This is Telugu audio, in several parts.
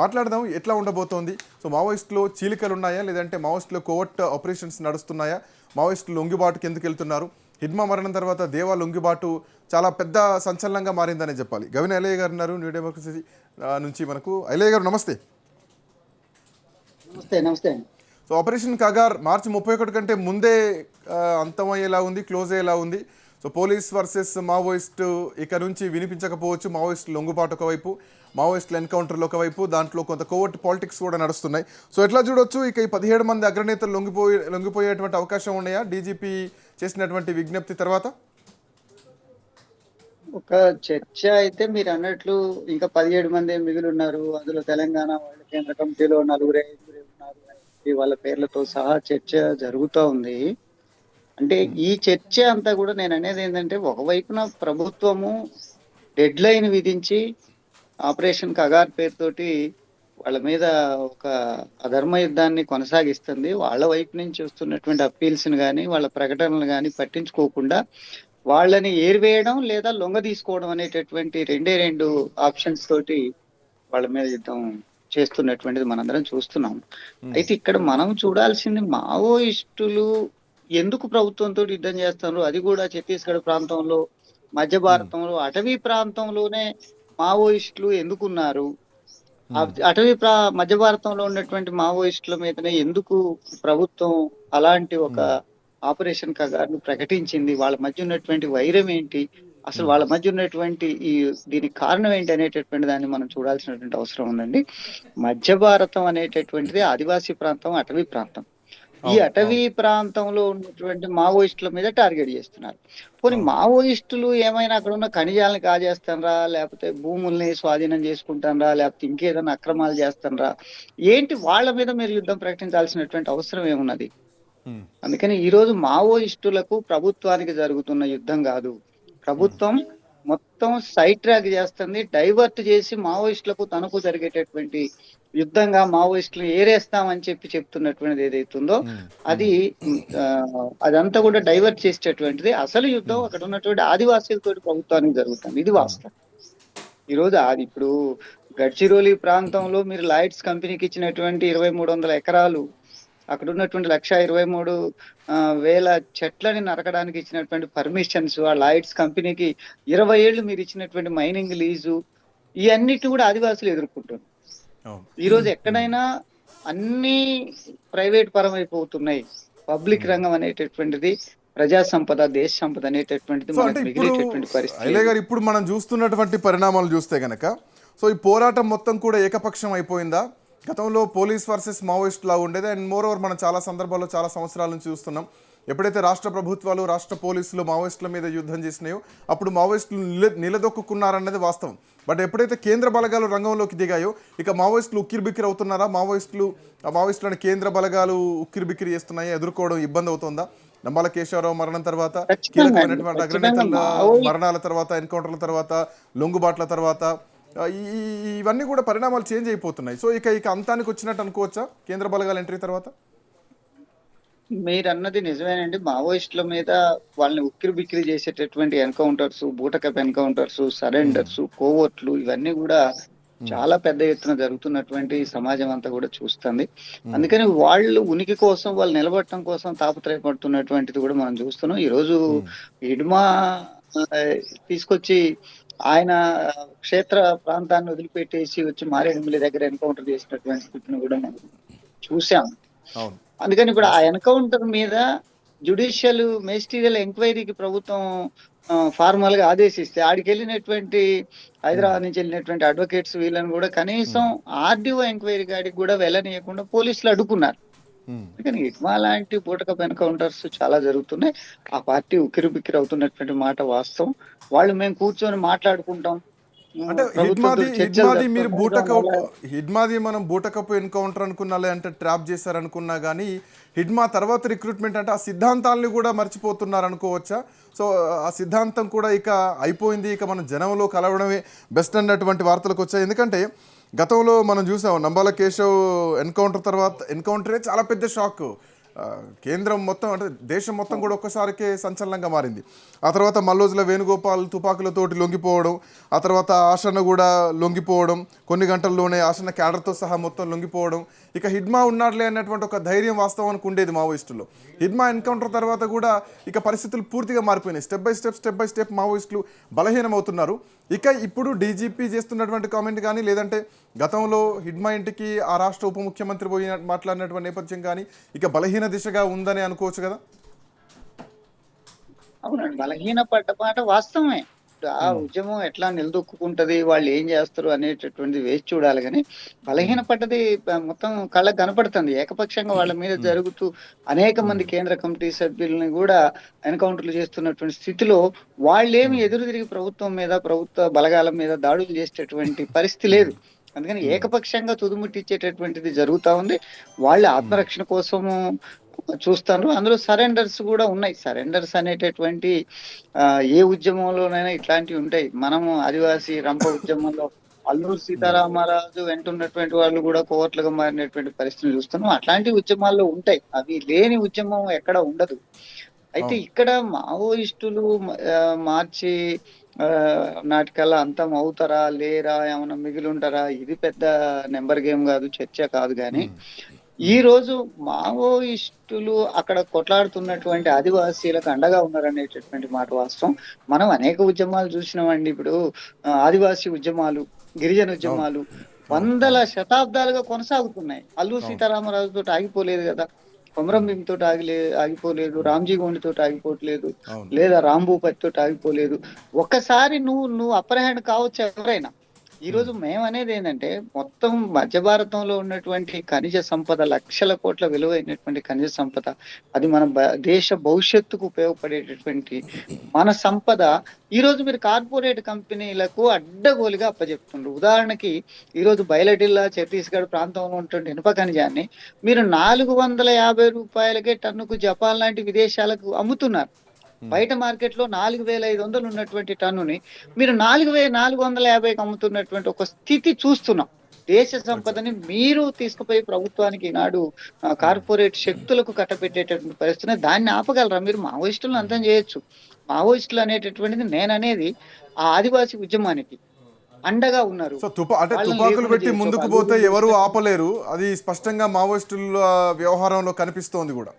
మాట్లాడదాం ఎట్లా ఉండబోతోంది? సో మావోయిస్టులో చీలికలు ఉన్నాయా లేదంటే మావోయిస్టులో కోవర్ట్ ఆపరేషన్స్ నడుస్తున్నాయా? మావోయిస్టులు లొంగిబాటుకి ఎందుకు వెళ్తున్నారు? హిడ్మా మరణం తర్వాత దేవా లొంగిబాటు చాలా పెద్ద సంచలనంగా మారిందనే చెప్పాలి. గవిన అలయ్య గారు ఉన్నారు న్యూ డెమోక్రసీ నుంచి మనకు. అలయ్య గారు నమస్తే. నమస్తే నమస్తే సో ఆపరేషన్ కగార్ మార్చి ముప్పై ఒకటి కంటే ముందే అంతమయ్యేలా ఉంది క్లోజ్ అయ్యేలా ఉంది. సో పోలీస్ వర్సెస్ మావోయిస్ట్ ఇక నుంచి వినిపించకపోవచ్చు మావోయిస్ట్ లొంగుబాటు ఒకవైపు. మావోయిస్టుల ఎన్కౌంటర్లు ఒకవైపు దాంట్లో కొంత కోవర్ట్ పాలిటిక్స్ కూడా నడుస్తున్నాయి. సో ఎట్లా చూడొచ్చు? ఇక ఈ పదిహేడు మంది అగ్రనేతలు లొంగిపోయి లొంగిపోయేటువంటి అవకాశం ఉన్నాయా? డీజీపీ చేసినటువంటి విజ్ఞప్తి తర్వాత? ఒక చర్చ అయితే మీరు అన్నట్లు ఇంకా పదిహేడు మంది మిగిలి ఉన్నారు. అందులో తెలంగాణ వాళ్ళ కేంద్ర కమిటీలో నలుగురు ఐదుగురు ఉన్నారు వాళ్ళ పేర్లతో సహా చర్చ జరుగుతూ ఉంది. అంటే ఈ చర్చ అంతా కూడా నేను అనేది ఏంటంటే ఒకవైపున ప్రభుత్వము డెడ్ లైన్ విధించి ఆపరేషన్ కగార్ పేరుతోటి వాళ్ళ మీద ఒక అధర్మ యుద్ధాన్ని కొనసాగిస్తుంది. వాళ్ళ వైపు నుంచి వస్తున్నటువంటి అప్పీల్స్ కానీ వాళ్ళ ప్రకటనలు కానీ పట్టించుకోకుండా వాళ్ళని ఏరివేయడం లేదా లొంగ తీసుకోవడం అనేటటువంటి రెండే రెండు ఆప్షన్స్ తోటి వాళ్ళ మీద యుద్ధం చేస్తున్నటువంటిది మనందరం చూస్తున్నాం. అయితే ఇక్కడ మనం చూడాల్సింది మావోయిస్టులు ఎందుకు ప్రభుత్వంతో యుద్ధం చేస్తున్నారు? అది కూడా ఛత్తీస్గఢ్ ప్రాంతంలో మధ్య భారతంలో అటవీ ప్రాంతంలోనే మావోయిస్టులు ఎందుకున్నారు? అటవీ ప్రా మధ్య భారతంలో ఉన్నటువంటి మావోయిస్టుల మీదనే ఎందుకు ప్రభుత్వం అలాంటి ఒక ఆపరేషన్ కగార్ను ప్రకటించింది? వాళ్ళ మధ్య ఉన్నటువంటి వైరం ఏంటి? అసలు వాళ్ళ మధ్య ఉన్నటువంటి ఈ దీనికి కారణం ఏంటి అనేటటువంటి దాన్ని మనం చూడాల్సినటువంటి అవసరం ఉందండి. మధ్య భారతం అనేటటువంటిది ఆదివాసీ ప్రాంతం అటవీ ప్రాంతం. ఈ అటవీ ప్రాంతంలో ఉన్నటువంటి మావోయిస్టుల మీద టార్గెట్ చేస్తున్నారు. పోనీ మావోయిస్టులు ఏమైనా అక్కడ ఉన్న ఖనిజాలను కాజేస్తానరా? లేకపోతే భూముల్ని స్వాధీనం చేసుకుంటానరా? లేకపోతే ఇంకేదైనా అక్రమాలు చేస్తానరా? ఏంటి వాళ్ళ మీద మీరు యుద్ధం ప్రకటించాల్సినటువంటి అవసరం ఏమున్నది? అందుకని ఈ రోజు మావోయిస్టులకు ప్రభుత్వానికి జరుగుతున్న యుద్ధం కాదు. ప్రభుత్వం మొత్తం సైడ్ ట్రాక్ చేస్తుంది. డైవర్ట్ చేసి మావోయిస్టులకు తనకు జరిగేటటువంటి యుద్ధంగా మావోయిస్టులు ఏరేస్తామని చెప్పి చెప్తున్నటువంటిది ఏదైతుందో అది అదంతా కూడా డైవర్ట్ చేసేటటువంటిది. అసలు యుద్ధం అక్కడ ఉన్నటువంటి ఆదివాసీలతో ప్రభుత్వానికి జరుగుతుంది. ఇది వాస్తవం. ఈ రోజు అది ఇప్పుడు గడ్చిరోలి ప్రాంతంలో మీరు లైట్స్ కంపెనీకి ఇచ్చినటువంటి ఇరవై మూడు వందల ఎకరాలు అక్కడ ఉన్నటువంటి లక్ష ఇరవై మూడు వేల చెట్లని నరకడానికి ఇచ్చినటువంటి పర్మిషన్స్ ఆ లైట్స్ కంపెనీకి ఇరవై ఏళ్ళు మీరు ఇచ్చినటువంటి మైనింగ్ లీజు ఇవన్నిటి కూడా ఆదివాసులు ఎదుర్కొంటున్నారు. అవును. ఈ రోజు ఎక్కడైనా అన్ని ప్రైవేట్ పరం అయిపోతున్నాయి పబ్లిక్ రంగం అనేటటువంటిది ప్రజా సంపద దేశ సంపద అనేటటువంటిది మిగిలేటటువంటి పరిస్థితి. ఇప్పుడు మనం చూస్తున్నటువంటి పరిణామాలు చూస్తే గనక సో ఈ పోరాటం మొత్తం కూడా ఏకపక్షం అయిపోయిందా? గతంలో పోలీస్ వర్సెస్ మావోయిస్ట్ లా ఉండేది. అండ్ మోర్ ఓవర్ మనం చాలా సందర్భాల్లో చాలా సంవత్సరాల నుంచి చూస్తున్నాం. ఎప్పుడైతే రాష్ట్ర ప్రభుత్వాలు రాష్ట్ర పోలీసులు మావోయిస్టుల మీద యుద్ధం చేసినాయో అప్పుడు మావోయిస్టులు నిల నిలదొక్కున్నారన్నది వాస్తవం. బట్ ఎప్పుడైతే కేంద్ర బలగాలు రంగంలోకి దిగాయో ఇక మావోయిస్టులు ఉక్కిరిబిక్కిరి అవుతున్నారా? మావోయిస్టులు మావోయిస్టులను కేంద్ర బలగాలు ఉక్కిరిబిక్కిరి చేస్తున్నాయా? ఎదుర్కోవడం ఇబ్బంది అవుతుందా? నంబాల కేశవరావు మరణం తర్వాత కీలకమైనటువంటి అగ్రనేతల మరణాల తర్వాత ఎన్కౌంటర్ల తర్వాత లొంగుబాట్ల తర్వాత ఇవన్నీ కూడా పరిణామాలు చేంజ్ అయిపోతున్నాయి. సో ఇక ఇక అంతానికి వచ్చినట్టు అనుకోవచ్చా? కేంద్ర బలగాల ఎంట్రీ తర్వాత? మీరు అన్నది నిజమేనండి. మావోయిస్టుల మీద వాళ్ళని ఉక్కిరి బిక్కిరి చేసేటటువంటి ఎన్కౌంటర్స్ బూటకప్ ఎన్కౌంటర్స్ సరెండర్స్ కోవర్ట్లు ఇవన్నీ కూడా చాలా పెద్ద ఎత్తున జరుగుతున్నటువంటి సమాజం అంతా కూడా చూస్తుంది. అందుకని వాళ్ళు ఉనికి కోసం వాళ్ళు నిలబడటం కోసం తాపత్రయపడుతున్నటువంటిది కూడా మనం చూస్తున్నాం. ఈ రోజు ఇడ్మా తీసుకొచ్చి ఆయన క్షేత్ర ప్రాంతాన్ని వదిలిపెట్టేసి వచ్చి మారేడుమిల్లి దగ్గర ఎన్కౌంటర్ చేసినటువంటి స్థితిని కూడా మనం చూసాం అందుకని ఇప్పుడు ఆ ఎన్కౌంటర్ మీద జుడిషియల్ మెజిస్టీరియల్ ఎంక్వైరీకి ప్రభుత్వం ఫార్మల్గా ఆదేశిస్తే ఆడికి వెళ్ళినటువంటి హైదరాబాద్ నుంచి వెళ్ళినటువంటి అడ్వకేట్స్ వీళ్ళని కూడా కనీసం ఆర్డీఓ ఎంక్వైరీ కాడికి కూడా వెళ్ళనీయకుండా పోలీసులు అడ్డుకున్నారు. అందుకని ఇట్మా లాంటి పూటకప్ ఎన్కౌంటర్స్ చాలా జరుగుతున్నాయి. ఆ పార్టీ ఉక్కిరి బిక్కిరి అవుతున్నటువంటి మాట వాస్తవం. వాళ్ళు మేము కూర్చొని మాట్లాడుకుంటాం. అంటే హిడ్మాది మీరు జరుపుతాం. బూటకప్ హిడ్మాది మనం బూటకప్ ఎన్కౌంటర్ అనుకున్నా లేదంటే ట్రాప్ చేశారనుకున్నా కానీ హిడ్మా తర్వాత రిక్రూట్మెంట్ అంటే ఆ సిద్ధాంతాలని కూడా మర్చిపోతున్నారు అనుకోవచ్చా సో ఆ సిద్ధాంతం కూడా ఇక అయిపోయింది. ఇక మనం జనంలో కలవడమే బెస్ట్ అన్నటువంటి వార్తలకు వచ్చాయి. ఎందుకంటే గతంలో మనం చూసాం నంబాల కేశవ్ ఎన్కౌంటర్ తర్వాత ఎన్కౌంటరే చాలా పెద్ద షాక్. కేంద్రం మొత్తం అంటే దేశం మొత్తం కూడా ఒక్కసారికే సంచలనంగా మారింది. ఆ తర్వాత మల్లోజుల వేణుగోపాల్ తుపాకులతోటి లొంగిపోవడం ఆ తర్వాత ఆశన్న కూడా లొంగిపోవడం కొన్ని గంటల్లోనే ఆశన్న క్యాడర్తో సహా మొత్తం లొంగిపోవడం. ఇక హిడ్మా ఉన్నాడులే అన్నటువంటి ఒక ధైర్యం వాస్తవానికి ఉండేది మావోయిస్టుల్లో. హిడ్మా ఎన్కౌంటర్ తర్వాత కూడా ఇక పరిస్థితులు పూర్తిగా మారిపోయినాయి. Step by step step by step మావోయిస్టులు బలహీనమవుతున్నారు. ఇక ఇప్పుడు డీజీపీ చేస్తున్నటువంటి కామెంట్ కానీ లేదంటే గతంలో హిడ్మా ఇంటికి ఆ రాష్ట్ర ఉప ముఖ్యమంత్రి పోయి మాట్లాడినటువంటి నేపథ్యం కానీ ఇక బలహీన దిశగా ఉందని అనుకోవచ్చు కదా? అవునండి బలహీన పడ్డ మాట వాస్తవమే. ఆ ఉద్యమం ఎట్లా నిలదొక్కుంటది వాళ్ళు ఏం చేస్తారు అనేటటువంటిది వేసి చూడాలి కానీ బలహీన పడ్డది మొత్తం కళ్ళకు కనపడుతుంది. ఏకపక్షంగా వాళ్ళ మీద జరుగుతూ అనేక మంది కేంద్ర కమిటీ సభ్యుల్ని కూడా ఎన్కౌంటర్లు చేస్తున్నటువంటి స్థితిలో వాళ్ళేమి ఎదురు తిరిగి ప్రభుత్వం మీద ప్రభుత్వ బలగాల మీద దాడులు చేసేటటువంటి పరిస్థితి లేదు. అందుకని ఏకపక్షంగా తుదుముట్టించేటటువంటిది జరుగుతా ఉంది. వాళ్ళ ఆత్మరక్షణ కోసము చూస్తాను. అందులో సరెండర్స్ కూడా ఉన్నాయి. సరెండర్స్ అనేటటువంటి ఆ, ఏ ఉద్యమంలోనైనా ఇట్లాంటివి ఉంటాయి. మనము ఆదివాసీ రంప ఉద్యమంలో అల్లూరు సీతారామరాజు వెంటున్నటువంటి వాళ్ళు కూడా కోవట్లుగా మారినటువంటి పరిస్థితులు చూస్తున్నాం. అట్లాంటి ఉద్యమాల్లో ఉంటాయి. అవి లేని ఉద్యమం ఎక్కడ ఉండదు. అయితే ఇక్కడ మావోయిస్టులు మార్చి ఆ, నాటికల్లా అంతం అవుతారా లేరా ఏమైనా మిగిలి ఉంటారా ఇది పెద్ద నెంబర్ గేమ్ కాదు చర్చ కాదు కానీ ఈ రోజు మావోయిస్టులు అక్కడ కొట్లాడుతున్నటువంటి ఆదివాసీలకు అండగా ఉన్నారనేటటువంటి మాట వాస్తవం. మనం అనేక ఉద్యమాలు చూసినామండి ఇప్పుడు ఆదివాసీ ఉద్యమాలు గిరిజన ఉద్యమాలు వందల శతాబ్దాలుగా కొనసాగుతున్నాయి. అల్లూరు సీతారామరాజు తోటి ఆగిపోలేదు కదా. కొమరం భీమ్ తోటి ఆగిలే ఆగిపోలేదు రామ్జీ గోండి తోటి ఆగిపోవట్లేదు లేదా రాంభూపతి తోటి ఆగిపోలేదు. ఒక్కసారి నువ్వు నువ్వు అప్పర్ హ్యాండ్ కావచ్చు ఎవరైనా. ఈ రోజు మేము. అనేది ఏంటంటే మొత్తం మధ్య భారతంలో ఉన్నటువంటి ఖనిజ సంపద లక్షల కోట్ల విలువైనటువంటి ఖనిజ సంపద అది మన దేశ భవిష్యత్తుకు ఉపయోగపడేటటువంటి మన సంపద ఈ రోజు మీరు కార్పొరేట్ కంపెనీలకు అడ్డగోలుగా అప్పచెప్తుండ్రు ఉదాహరణకి ఈ రోజు బయలడిల్లా ఛత్తీస్గఢ్ ప్రాంతంలో ఉన్నటువంటి ఇనుప ఖనిజాన్ని మీరు నాలుగు వందల యాభై రూపాయలకే టన్నుకు జపాన్ లాంటి విదేశాలకు అమ్ముతున్నారు. బయట మార్కెట్లో నాలుగు వేల ఐదు వందలు ఉన్నటువంటి టన్నుని మీరు నాలుగు వేల నాలుగు వందల యాభైకి అమ్ముతున్నటువంటి ఒక స్థితి చూస్తున్నాం. దేశ సంపదని మీరు తీసుకుపోయి ప్రభుత్వానికి ఈనాడు కార్పొరేట్ శక్తులకు కట్టబెట్టేటటువంటి పరిస్థితి దాన్ని ఆపగలరా? మీరు మావోయిస్టులను అంతం చేయొచ్చు. మావోయిస్టులు అనేటటువంటిది నేననేది ఆ ఆదివాసీ ఉద్యమానికి అండగా ఉన్నారు. సో తుపా అంటే తుపాకులు పెట్టి. ముందుకు పోతే ఎవరు ఆపలేరు. అది స్పష్టంగా మావోయిస్టుల వ్యవహారంలో కనిపిస్తోంది కూడా.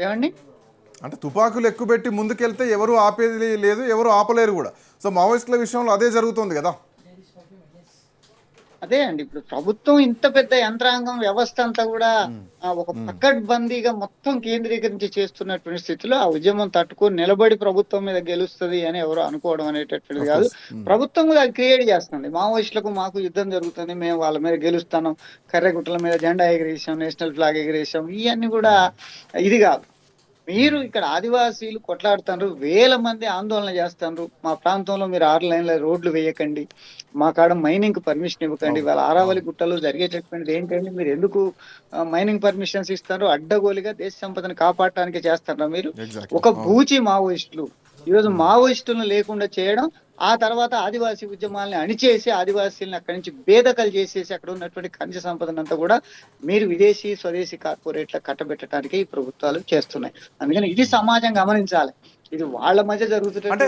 ఏమండి? అంటే తుపాకులు ఎక్కువ పెట్టి ముందుకెళ్తే ఎవరు ఆపేది లేదు ఎవరు ఆపలేరు కూడా. సో మావోయిస్టుల విషయంలో అదే జరుగుతుంది కదా? అదే అండి ఇప్పుడు ప్రభుత్వం ఇంత పెద్ద యంత్రాంగం వ్యవస్థ అంతా కూడా ఒక పకడ్బందీగా మొత్తం కేంద్రీకరించి చేస్తున్నటువంటి స్థితిలో ఆ ఉద్యమం తట్టుకొని నిలబడి ప్రభుత్వం మీద గెలుస్తుంది అని ఎవరు అనుకోవడం అనేటటువంటిది కాదు. ప్రభుత్వం కూడా అది క్రియేట్ చేస్తుంది. మావోయిస్టులకు మాకు యుద్ధం జరుగుతుంది మేము వాళ్ళ మీద గెలుస్తాను కర్రెగుట్టల మీద జెండా ఎగిరేసాం నేషనల్ ఫ్లాగ్ ఎగిరేసాం ఇవన్నీ కూడా ఇది కాదు. మీరు ఇక్కడ ఆదివాసీలు కొట్లాడుతారు వేల మంది ఆందోళన చేస్తారు మా ప్రాంతంలో మీరు ఆరు లైన్ల రోడ్లు వేయకండి. మా కాడ మైనింగ్ పర్మిషన్ ఇవ్వకండి. వాళ్ళ ఆరావళి గుట్టలో జరిగేటటువంటిది ఏంటంటే మీరు ఎందుకు మైనింగ్ పర్మిషన్స్ ఇస్తారు అడ్డగోలుగా దేశ సంపదను కాపాడటానికి చేస్తారా మీరు? ఒక బూచి మావోయిస్టులు. ఈరోజు మావోయిస్టులను లేకుండా చేయడం ఆ తర్వాత ఆదివాసీ ఉద్యమాల్ని అణిచేసి ఆదివాసీలను అక్కడి నుంచి బేదకలు చేసేసి అక్కడ ఉన్నటువంటి ఖనిజ సంపదనంతా కూడా మీరు విదేశీ స్వదేశీ కార్పొరేట్లకు కట్టబెట్టడానికి ఈ ప్రభుత్వాలు చేస్తున్నాయి. అందుకని ఇది సమాజం గమనించాలి. ఇది వాళ్ళ మధ్య అంటే